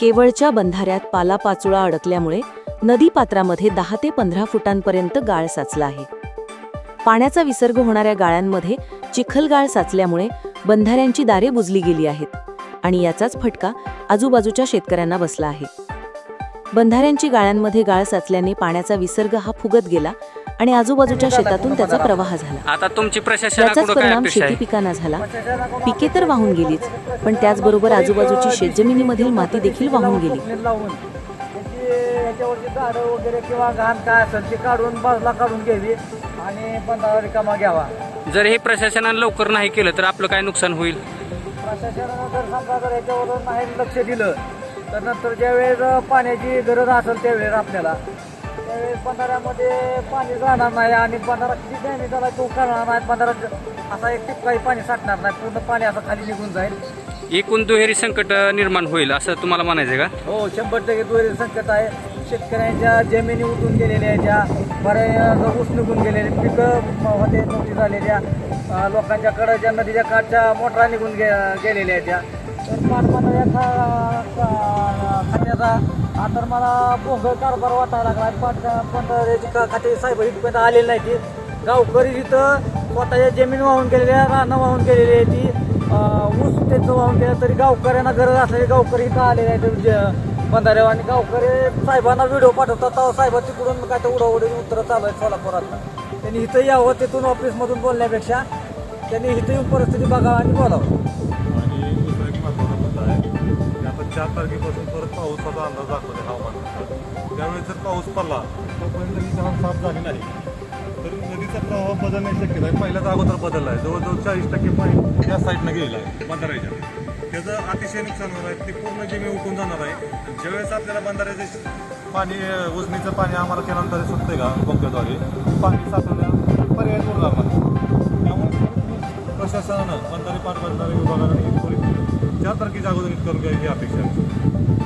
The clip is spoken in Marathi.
केवळच्या बंधाऱ्यात पालापाचोळा अडकल्यामुळे नदीपात्रामध्ये दहा ते पंधरा फुटांपर्यंत गाळ साचला आहे. पाण्याचा विसर्ग होणाऱ्या गाळ्यांमध्ये चिखलगाळ साचल्यामुळे बंधाऱ्यांची दारे बुजली गेली आहेत आणि याचाच फटका आजूबाजूच्या शेतकऱ्यांना बसला आहे. बंधाऱ्यांची गाळ्यांमध्ये गाळ साचल्याने पाण्याचा विसर्ग हा फुगत गेला आणि आजूबाजूच्या शेतातून त्याचा प्रवाह झाला. आता तुमची याचाच प्रशासनाकडून काय परिणाम अपेक्षा शेती आहे पिकांना झाला. पिके तर वाहून गेलीच पण त्याचबरोबर आजूबाजूची शेतजमिनीमधील माती देखील वाहून गेली. लावून त्याची याच्यावरची झाडं वगैरे किंवा घाण काय असेल ते काढून बाजूला काढून घ्यावी आणि बंधारा रिकामा घ्यावा जर हे प्रशासनानं लवकर नाही केलं तर आपलं काय नुकसान होईल? प्रशासनानं जर समजा जर याच्यावर नाही लक्ष दिलं तर नंतर ज्यावेळेस पाण्याची गरज असेल त्यावेळेस आपल्याला त्यावेळेस बंधाऱ्यामध्ये पाणी राहणार नाही आणि बंधारा किती त्याने त्याला तो करणार नाही. बंधारा असा एक टिपकाही पाणी साठणार नाही. पूर्ण पाणी असं खाली निघून जाईल. एकूण दुहेरी संकट निर्माण होईल असं तुम्हाला म्हणायचं का? हो शंभर टक्के दुहेरी संकट आहे. शेतकऱ्यांच्या जमिनी उठून गेलेल्या ज्या बऱ्याच ऊस निघून गेलेले पिकं होते नव्हती झालेल्या. अं, लोकांच्या कडच्या नदीच्या काठच्या मोटरा निघून गे गेलेल्या आहेत त्या. तर पाटबंधाऱ्या खा आता तर मला पोंगळ कारभार वाटायला लागला. पण बंधाऱ्याची खाते साहेब इथपर्यंत आलेली नाही ती. गावकरी तिथं स्वतःच्या जमीन वाहून गेलेल्या रानं वाहून गेलेली आहे ती. ऊस त्यांचं वाहून गेलं तरी गावकऱ्यांना गरज असलेले गावकरी इथं आलेले आहेत. म्हणजे बंधाऱ्या आणि गावकरी साहेबांना व्हिडिओ पाठवतात. तेव्हा साहेब तिकडून काय तर उडाउडी उत्तरं चालू आहेत सोलापुरात त्यांनी इथं यावं तिथून ऑफिसमधून बोलण्यापेक्षा त्यांनी इथं येऊन परिस्थिती बघावं आणि बोलावं. चार तारखेपासून परत पाऊसाचा अंदाज दाखवते हवामान त्यावेळी त्यावेळेस जर पाऊस पडला तोपर्यंत ही धरण साफ झाली नाही. तर नदीचा प्रवाह बदलण्याची शक्यता आहे. पहिल्याच अगोदर बदलला आहे. जवळजवळ चाळीस टक्के पाणी त्या साईडनं गेलेलं आहे. बंधाऱ्याच्या. त्याचं अतिशय नुकसान होणार आहे. ते पूर्ण जमीन उठून जाणार आहे. ज्यावेळेस आपल्याला बंधाऱ्याचे पाणी उजनीचं पाणी आम्हाला केल्यानंतर सुटते का बोगद्याद्वारे पाणी साठवण्या पर्याय उरणार नाही. त्यामुळे प्रशासनानं बंधारे पाटबंधारे विभागाने ही तारखेच्या अगोदर नीट करून घ्यावी ही अपेक्षा आहे.